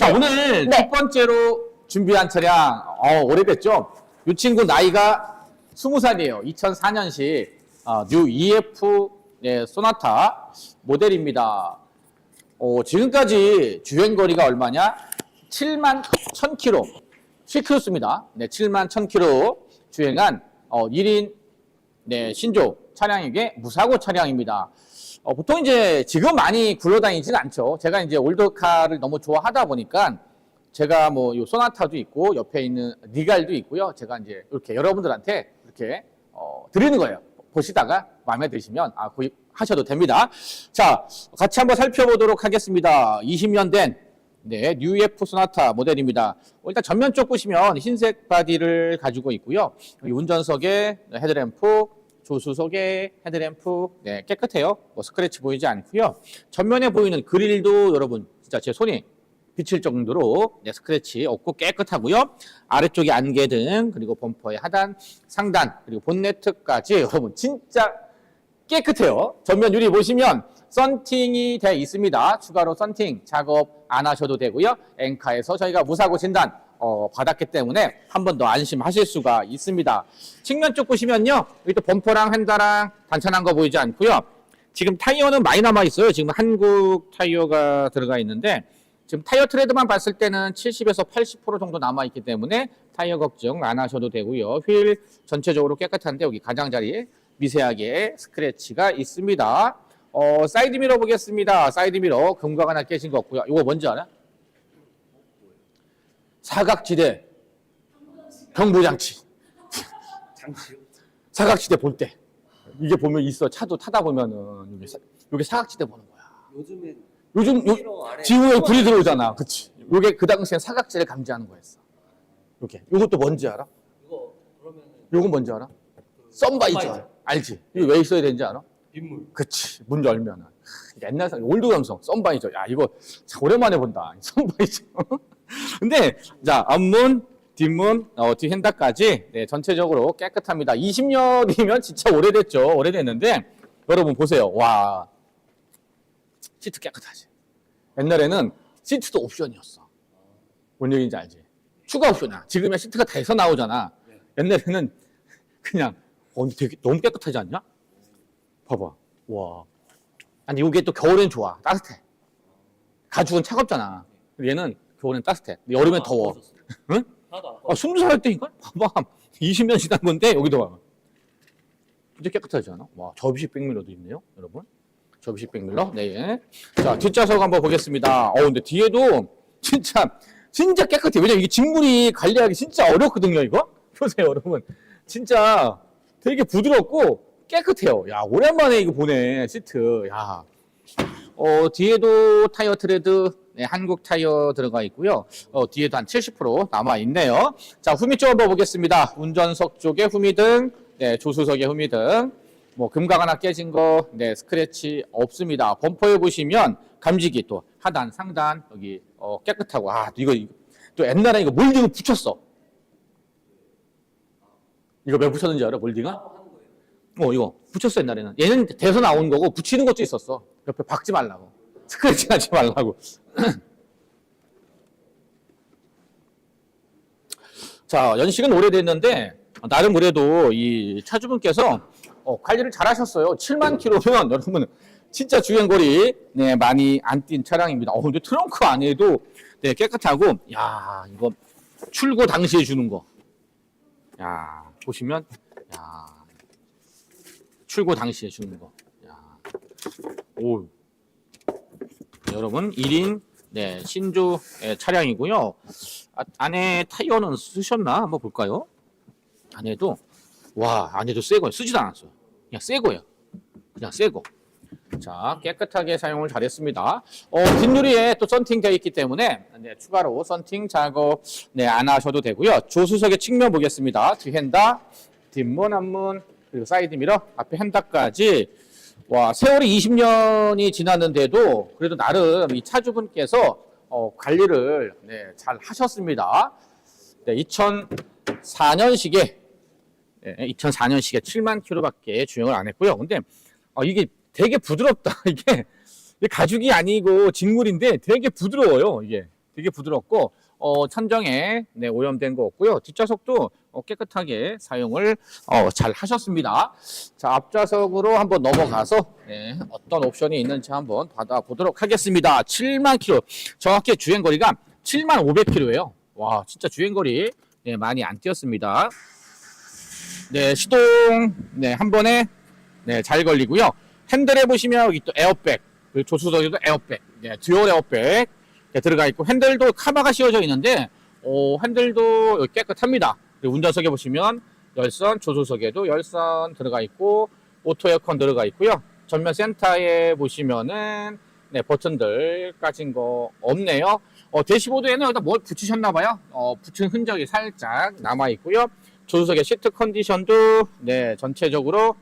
자, 오늘 네. 첫 번째로 준비한 차량, 어, 오래됐죠? 이 친구 나이가 20살이에요. 2004년식, 어, 뉴 EF, 네, 소나타 모델입니다. 어, 지금까지 주행 거리가 얼마냐? 7만 1000km. 7km입니다. 네, 7만 1000km 주행한, 어, 1인, 네, 신조 차량에게 무사고 차량입니다. 어, 보통 이제 지금 많이 굴러다니진 않죠. 제가 이제 올드카를 너무 좋아하다 보니까 제가 뭐 요 소나타도 있고 옆에 있는 니갈도 있고요. 제가 이제 이렇게 여러분들한테 이렇게 어, 드리는 거예요. 보시다가 마음에 드시면 아, 구입하셔도 됩니다. 자, 같이 한번 살펴보도록 하겠습니다. 20년 된 네, 뉴에프 소나타 모델입니다. 어, 일단 전면 쪽 보시면 흰색 바디를 가지고 있고요. 운전석에 헤드램프, 조수석에 헤드램프 네, 깨끗해요. 뭐 스크래치 보이지 않고요. 전면에 보이는 그릴도 여러분 진짜 제 손이 비칠 정도로 네, 스크래치 없고 깨끗하고요. 아래쪽에 안개등 그리고 범퍼의 하단, 상단 그리고 본네트까지 여러분 진짜 깨끗해요. 전면 유리 보시면 썬팅이 되어 있습니다. 추가로 썬팅 작업 안 하셔도 되고요. 엔카에서 저희가 무사고 진단 어, 받았기 때문에 한 번 더 안심하실 수가 있습니다. 측면 쪽 보시면요. 여기 또 범퍼랑 핸다랑 단찬한 거 보이지 않고요. 지금 타이어는 많이 남아 있어요. 지금 한국 타이어가 들어가 있는데 지금 타이어 트레드만 봤을 때는 70에서 80% 정도 남아 있기 때문에 타이어 걱정 안 하셔도 되고요. 휠 전체적으로 깨끗한데 여기 가장자리에 미세하게 스크래치가 있습니다. 어, 사이드 미러 보겠습니다. 사이드 미러 금각 하나 깨진 거 없고요. 이거 뭔지 알아? 사각지대 경보장치. 사각지대 볼 때. 이게 보면 있어. 차도 타다 보면은 이게, 사, 이게 사각지대 보는 거야. 요즘엔 요즘 요, 지구에 불이 들어오잖아. 그치. 요게 그 당시엔 사각지를 감지하는 거였어. 요게. 요것도 뭔지 알아? 이거 그러면은 요건 뭔지 알아? 썬바이저. 썬바이저. 알지? 이거 왜 있어야 되는지 알아? 빗물 그치. 문 열면은. 옛날 사 올드 감성. 썬바이저. 야, 이거 참 오랜만에 본다. 썬바이저. 근데, 자, 앞문, 뒷문, 어, 뒤 핸다까지, 네, 전체적으로 깨끗합니다. 20년이면 진짜 오래됐죠. 오래됐는데, 여러분 보세요. 와. 시트 깨끗하지. 옛날에는 시트도 옵션이었어. 뭔 얘기인지 알지? 추가 옵션이야. 지금은 시트가 돼서 나오잖아. 네. 옛날에는 그냥, 어, 되게 너무 깨끗하지 않냐? 봐봐. 와. 아니, 이게 또 겨울엔 좋아. 따뜻해. 가죽은 차갑잖아. 얘는 겨울엔 따뜻해. 여름엔 더워. 응? 하나도 안 아, 꺼. 스무 살 때인가? 봐봐. 20년 지난 건데, 여기도 봐. 진짜 깨끗하지 않아? 와, 접이식 백밀러도 있네요, 여러분. 접이식 백밀러. 네. 자, 뒷좌석 한번 보겠습니다. 어, 근데 뒤에도 진짜, 진짜 깨끗해. 왜냐면 이게 직물이 관리하기 진짜 어렵거든요, 이거? 보세요, 여러분. 진짜 되게 부드럽고 깨끗해요. 야, 오랜만에 이거 보네, 시트. 야. 어, 뒤에도 타이어 트레드, 네, 한국 타이어 들어가 있고요. 어, 뒤에도 한 70% 남아 있네요. 자, 후미 쪽 한번 보겠습니다. 운전석 쪽에 후미등, 네, 조수석에 후미등. 뭐 금각 하나 깨진 거, 네, 스크래치 없습니다. 범퍼에 보시면 감지기 또 하단, 상단 여기 어, 깨끗하고 아, 이거, 이거 또 옛날에 이거 몰딩을 붙였어. 이거 왜 붙였는지 알아? 몰딩을? 어, 이거 붙였어 옛날에는. 얘는 돼서 나온 거고 붙이는 것도 있었어. 옆에 박지 말라고. 스크래치 하지 말라고. 자, 연식은 오래됐는데 나름 그래도 이 차주분께서 어, 관리를 잘 하셨어요. 7만 킬로면 여러분 진짜 주행거리 네, 많이 안 뛴 차량입니다. 어, 근데 트렁크 안에도 네, 깨끗하고 야, 이거 출고 당시에 주는 거. 야, 보시면 야. 출고 당시에 주는 거. 야. 오. 네, 여러분, 1인 네, 신조 예, 차량이고요. 아, 안에 타이어는 쓰셨나? 한번 볼까요? 안에도 와, 안에도 새 거예요. 쓰지도 않았어 요. 그냥 새 거예요. 그냥 새 거. 자, 깨끗하게 사용을 잘했습니다. 어, 뒷유리에 또 썬팅 되어 있기 때문에 네, 추가로 썬팅 작업 네, 안 하셔도 되고요. 조수석의 측면 보겠습니다. 뒤 핸다, 뒷문, 앞문, 그리고 사이드 미러, 앞에 핸다까지 와, 세월이 20년이 지났는데도 그래도 나름 이 차주분께서 어, 관리를 네, 잘 하셨습니다. 네, 2004년식에 네, 2004년식에 7만 킬로밖에 주행을 안 했고요. 근데 어, 이게 되게 부드럽다. 이게 가죽이 아니고 직물인데 되게 부드러워요. 이게 되게 부드럽고 어, 천정에 네, 오염된 거 없고요. 뒷좌석도 어, 깨끗하게 사용을 어, 잘 하셨습니다. 자, 앞좌석으로 한번 넘어가서 네, 어떤 옵션이 있는지 한번 받아보도록 하겠습니다. 7만 킬로, 정확히 주행 거리가 7만 500 킬로예요. 와, 진짜 주행 거리 네, 많이 안 뛰었습니다. 네, 시동 네, 한 번에 네, 잘 걸리고요. 핸들에 보시면 여기 또 에어백, 조수석에도 에어백, 네, 듀얼 에어백 네, 들어가 있고 핸들도 카바가 씌워져 있는데 어, 핸들도 깨끗합니다. 운전석에 보시면 열선, 조수석에도 열선 들어가 있고 오토 에어컨 들어가 있고요. 전면 센터에 보시면은 네, 버튼들 까진 거 없네요. 어, 대시보드에는 여기다 뭘 붙이셨나 봐요. 어, 붙인 흔적이 살짝 남아 있고요. 조수석의 시트 컨디션도 네, 전체적으로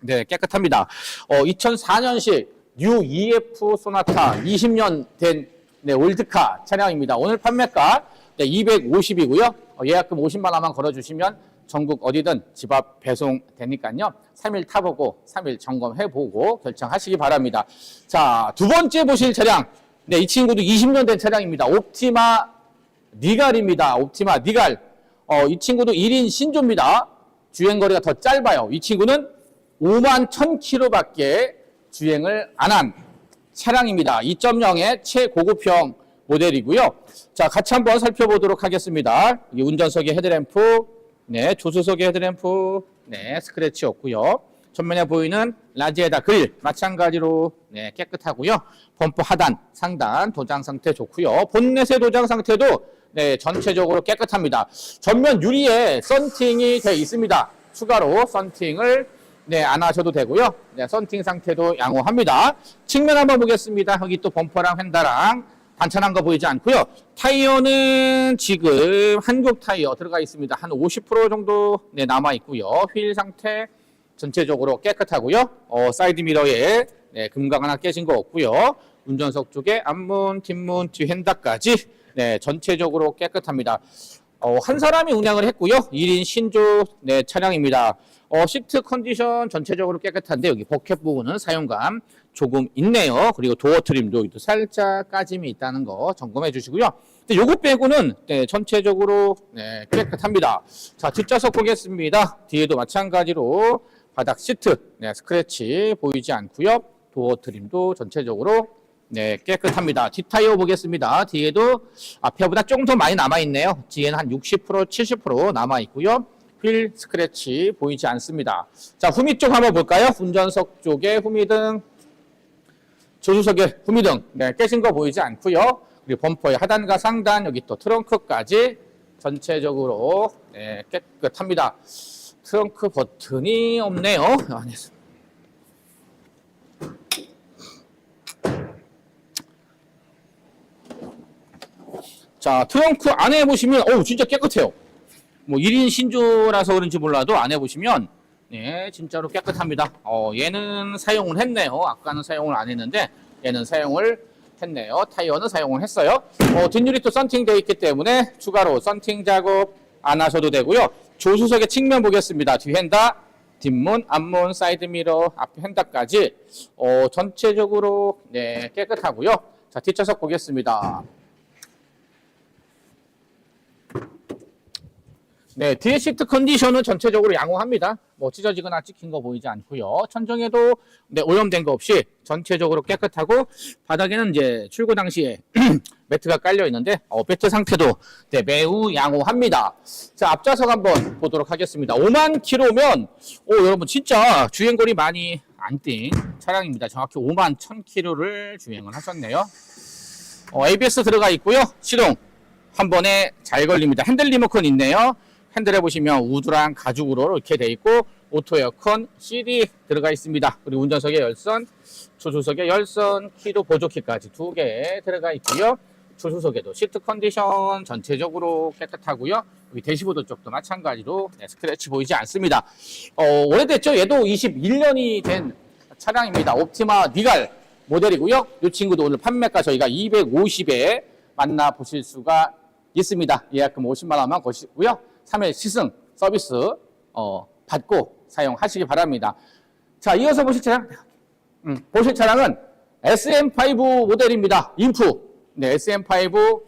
네, 깨끗합니다. 어, 2004년식 뉴 EF 소나타 20년 된 네, 올드카 차량입니다. 오늘 판매가 네, 250이고요. 예약금 50만 원만 걸어주시면 전국 어디든 집 앞 배송 되니까요. 3일 타보고 3일 점검해보고 결정하시기 바랍니다. 자, 두 번째 보실 차량. 네, 이 친구도 20년 된 차량입니다. 옵티마 니갈입니다. 옵티마 니갈. 어, 이 친구도 1인 신조입니다. 주행거리가 더 짧아요. 이 친구는 5만 1000km밖에 주행을 안 한 차량입니다. 2.0의 최고급형 모델이고요. 자, 같이 한번 살펴보도록 하겠습니다. 이 운전석의 헤드램프, 네, 조수석의 헤드램프, 네, 스크래치 없고요. 전면에 보이는 라지에다 그릴 마찬가지로 네, 깨끗하고요. 범퍼 하단, 상단 도장 상태 좋고요. 본넷의 도장 상태도 네, 전체적으로 깨끗합니다. 전면 유리에 썬팅이 되어 있습니다. 추가로 썬팅을 네, 안 하셔도 되고요. 네, 썬팅 상태도 양호합니다. 측면 한번 보겠습니다. 여기 또 범퍼랑 휀다랑 단찬한 거 보이지 않고요. 타이어는 지금 한국 타이어 들어가 있습니다. 한 50% 정도 네, 남아 있고요. 휠 상태 전체적으로 깨끗하고요. 어, 사이드 미러에 네, 금각 하나 깨진 거 없고요. 운전석 쪽에 앞문, 뒷문, 뒤 핸다까지 네, 전체적으로 깨끗합니다. 어, 한 사람이 운행을 했고요. 1인 신조 네, 차량입니다. 어, 시트 컨디션 전체적으로 깨끗한데 여기 버켓 부분은 사용감 조금 있네요. 그리고 도어 트림도 또 살짝 까짐이 있다는 거 점검해 주시고요. 근데 요거 빼고는 네, 전체적으로 네, 깨끗합니다. 자, 뒷좌석 보겠습니다. 뒤에도 마찬가지로 바닥 시트 네, 스크래치 보이지 않고요. 도어 트림도 전체적으로 네, 깨끗합니다. 뒷타이어 보겠습니다. 뒤에도 앞에보다 조금 더 많이 남아있네요. 뒤에는 한 60%, 70% 남아있고요. 휠 스크래치 보이지 않습니다. 자, 후미 쪽 한번 볼까요? 운전석 쪽에 후미등, 조수석에 후미등, 네, 깨진 거 보이지 않고요. 그리고 범퍼의 하단과 상단, 여기 또 트렁크까지 전체적으로 네, 깨끗합니다. 트렁크 버튼이 없네요. 안에서. 자, 트렁크 안에 보시면, 어우, 진짜 깨끗해요. 뭐, 1인 신조라서 그런지 몰라도 안에 보시면, 네, 진짜로 깨끗합니다. 어, 얘는 사용을 했네요. 아까는 사용을 안 했는데, 얘는 사용을 했네요. 타이어는 사용을 했어요. 어, 뒷유리 또 썬팅 되어 있기 때문에 추가로 썬팅 작업 안 하셔도 되고요. 조수석의 측면 보겠습니다. 뒤 핸다, 뒷문, 앞문, 사이드 미러, 앞 핸다까지, 어, 전체적으로, 네, 깨끗하고요. 자, 뒷좌석 보겠습니다. 네, 뒤에 시트 컨디션은 전체적으로 양호합니다. 뭐 찢어지거나 찍힌 거 보이지 않고요. 천정에도 네, 오염된 거 없이 전체적으로 깨끗하고 바닥에는 이제 출고 당시에 매트가 깔려 있는데 어, 매트 상태도 네, 매우 양호합니다. 자, 앞좌석 한번 보도록 하겠습니다. 5만 킬로면 오, 여러분 진짜 주행거리 많이 안 뛴 차량입니다. 정확히 5만 1000 킬로를 주행을 하셨네요. 어, ABS 들어가 있고요. 시동 한 번에 잘 걸립니다. 핸들 리모컨 있네요. 핸들에 보시면 우드랑 가죽으로 이렇게 돼 있고 오토 에어컨 CD 들어가 있습니다. 그리고 운전석에 열선, 조수석에 열선, 키도 보조키까지 두 개 들어가 있고요. 조수석에도 시트 컨디션 전체적으로 깨끗하고요. 여기 대시보드 쪽도 마찬가지로 네, 스크래치 보이지 않습니다. 어, 오래됐죠? 얘도 21년이 된 차량입니다. 옵티마 니갈 모델이고요. 이 친구도 오늘 판매가 저희가 250에 만나 보실 수가 있습니다. 예약금 50만 원만 거시고요. 3일 시승 서비스 어, 받고 사용하시기 바랍니다. 자, 이어서 보실 차량, 음, 보실 차량은 SM5 모델입니다. 인프 네, SM5